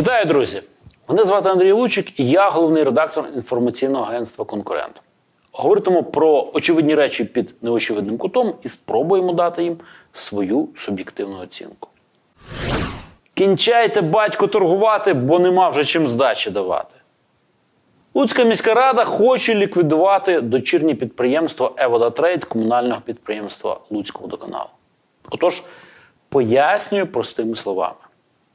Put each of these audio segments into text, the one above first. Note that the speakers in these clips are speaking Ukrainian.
Вітаю, друзі! Мене звати Андрій Лучик, і я головний редактор інформаційного агентства Конкурент. Говоритимемо про очевидні речі під неочевидним кутом і спробуємо дати їм свою суб'єктивну оцінку. Кінчайте, батько, торгувати, бо нема вже чим здачі давати. Луцька міська рада хоче ліквідувати дочірнє підприємство Еводатрейд комунального підприємства Луцького водоканалу. Отож, пояснюю простими словами.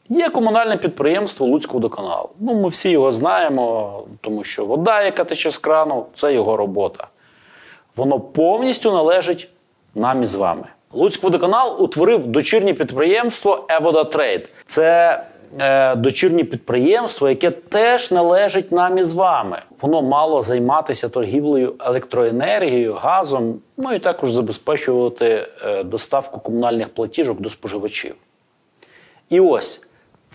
Є комунальне підприємство Луцького водоканалу. Ну, ми всі його знаємо, тому що вода, яка тече з крану, це його робота. Воно повністю належить нам із вами. Луцький водоканал утворив дочірнє підприємство Еводатрейд. Це е, дочірнє підприємство, яке теж належить нам із вами. Воно мало займатися торгівлею електроенергією, газом, ну і також забезпечувати е, доставку комунальних платіжок до споживачів. І ось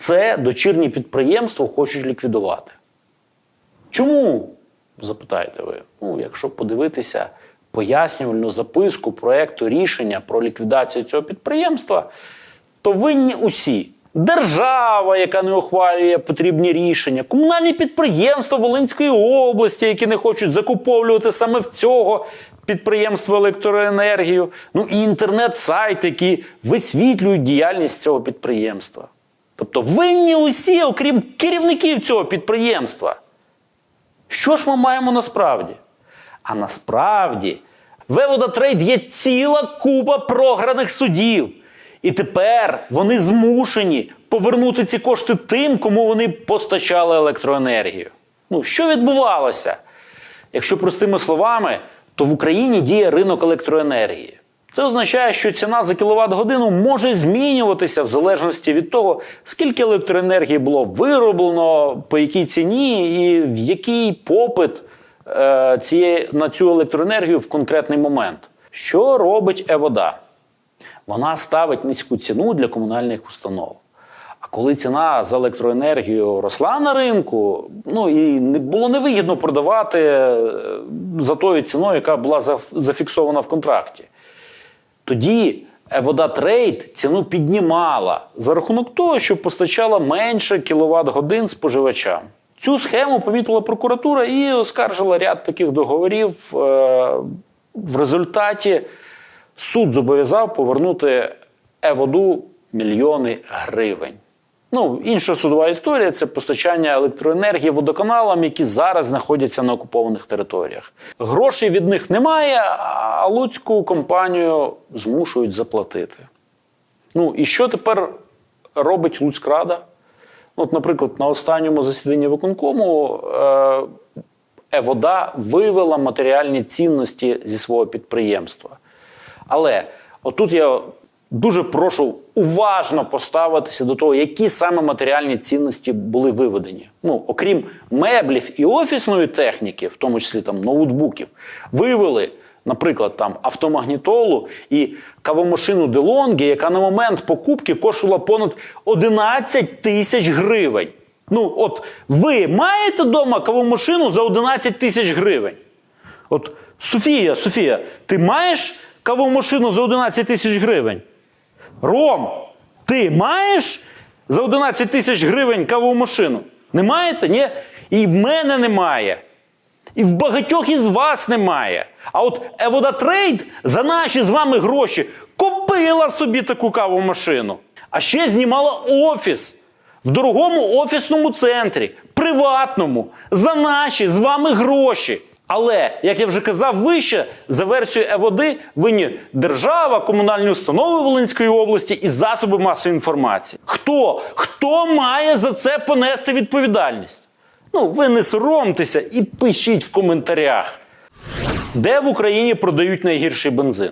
це дочірнє підприємство хочуть ліквідувати. Чому? запитаєте ви. Ну, якщо подивитися пояснювальну записку проекту рішення про ліквідацію цього підприємства, то винні усі. Держава, яка не ухвалює потрібні рішення, комунальні підприємства Волинської області, які не хочуть закуповувати саме в цього підприємства електроенергію, ну і інтернет-сайти, які висвітлюють діяльність цього підприємства. Тобто винні усі, окрім керівників цього підприємства. Що ж ми маємо насправді? А насправді в Еводатрейд є ціла купа програних судів. І тепер вони змушені повернути ці кошти тим, кому вони постачали електроенергію. Ну, що відбувалося? Якщо простими словами, то в Україні діє ринок електроенергії. Це означає, що ціна за кіловат годину може змінюватися в залежності від того, скільки електроенергії було вироблено, по якій ціні і в який попит е, цієї, на цю електроенергію в конкретний момент. Що робить Евода? Вона ставить низьку ціну для комунальних установ. А коли ціна за електроенергію росла на ринку, ну і не було невигідно продавати е, за тою ціною, яка була заф- зафіксована в контракті. Тоді вода трейд ціну піднімала за рахунок того, що постачала менше кіловат годин споживачам. Цю схему помітила прокуратура і оскаржила ряд таких договорів. Е, В результаті суд зобов'язав повернути Еводу мільйони гривень. Ну, інша судова історія це постачання електроенергії водоканалам, які зараз знаходяться на окупованих територіях. Грошей від них немає, а луцьку компанію змушують заплатити. Ну і що тепер робить Луцькрада? От, наприклад, на останньому засіданні виконкому е, Евода вивела матеріальні цінності зі свого підприємства. Але отут я дуже прошу уважно поставитися до того, які саме матеріальні цінності були виведені. Ну, окрім меблів і офісної техніки, в тому числі там ноутбуків, вивели, наприклад, там автомагнітолу і кавомашину DeLonghi, яка на момент покупки коштувала понад 11 тисяч гривень. Ну, от ви маєте вдома кавомашину за 11 тисяч гривень? От Софія, Софія, ти маєш кавомашину за 11 тисяч гривень? Ром, ти маєш за 11 тисяч гривень кавову машину? Не маєте? Ні? І в мене немає. І в багатьох із вас немає. А от Евода Трейд за наші з вами гроші купила собі таку кавову машину. А ще знімала офіс в дорогому офісному центрі, приватному, за наші з вами гроші. Але, як я вже казав вище, за версією Еводи винні держава, комунальні установи Волинської області і засоби масової інформації. Хто? Хто має за це понести відповідальність? Ну, ви не соромтеся і пишіть в коментарях, де в Україні продають найгірший бензин.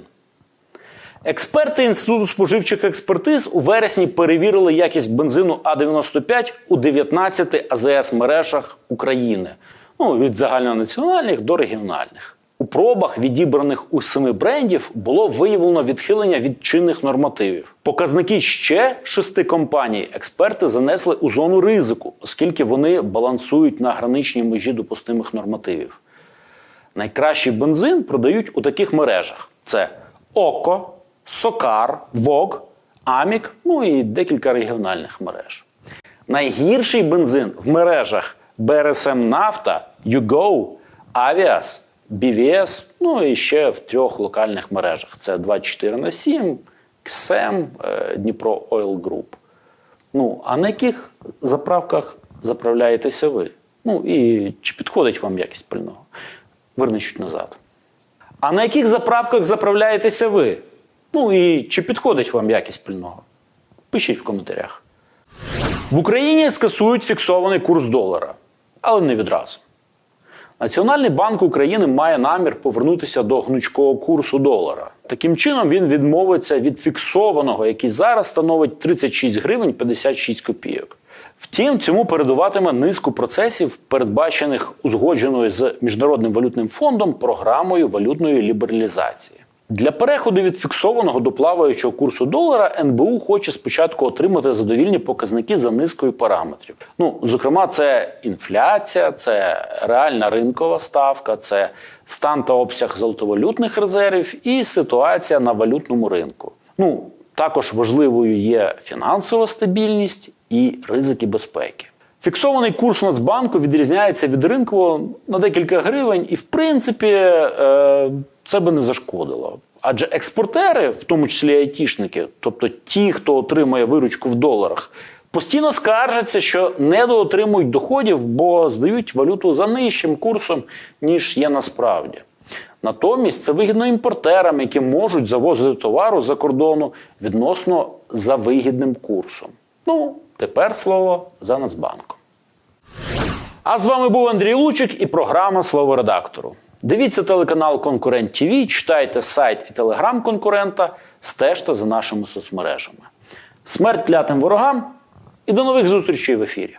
Експерти Інституту споживчих експертиз у вересні перевірили якість бензину А95 у 19 АЗС мережах України. Ну, від загальнонаціональних до регіональних. У пробах, відібраних у семи брендів, було виявлено відхилення від чинних нормативів. Показники ще шести компаній експерти занесли у зону ризику, оскільки вони балансують на граничній межі допустимих нормативів. Найкращий бензин продають у таких мережах: це Око, Сокар, Вог, Амік, ну і декілька регіональних мереж. Найгірший бензин в мережах БРСМ Нафта, ЮГО, Авіас, BVS, ну і ще в трьох локальних мережах: це 24 на 7, КСЕМ, е, Дніпро Ойл Груп. Ну, а на яких заправках заправляєтеся ви? Ну і чи підходить вам якість пального? Верни чуть назад. А на яких заправках заправляєтеся ви? Ну і чи підходить вам якість пального? Пишіть в коментарях. В Україні скасують фіксований курс долара, але не відразу. Національний банк України має намір повернутися до гнучкого курсу долара. Таким чином він відмовиться від фіксованого, який зараз становить 36 гривень 56 копійок. Втім, цьому передуватиме низку процесів, передбачених узгодженою з Міжнародним валютним фондом програмою валютної лібералізації. Для переходу від фіксованого до плаваючого курсу долара НБУ хоче спочатку отримати задовільні показники за низкою параметрів. Ну, зокрема, це інфляція, це реальна ринкова ставка, це стан та обсяг золотовалютних резервів і ситуація на валютному ринку. Ну, також важливою є фінансова стабільність і ризики безпеки. Фіксований курс Нацбанку відрізняється від ринкового на декілька гривень, і в принципі е, це би не зашкодило. Адже експортери, в тому числі айтішники, тобто ті, хто отримує виручку в доларах, постійно скаржаться, що недоотримують доходів, бо здають валюту за нижчим курсом, ніж є насправді. Натомість це вигідно імпортерам, які можуть завозити товару за кордону відносно за вигідним курсом. Ну, тепер слово за Нацбанком. А з вами був Андрій Лучик і програма Слово редактору. Дивіться телеканал Конкурент ТВ, читайте сайт і телеграм конкурента, стежте за нашими соцмережами. Смерть клятим ворогам і до нових зустрічей в ефірі.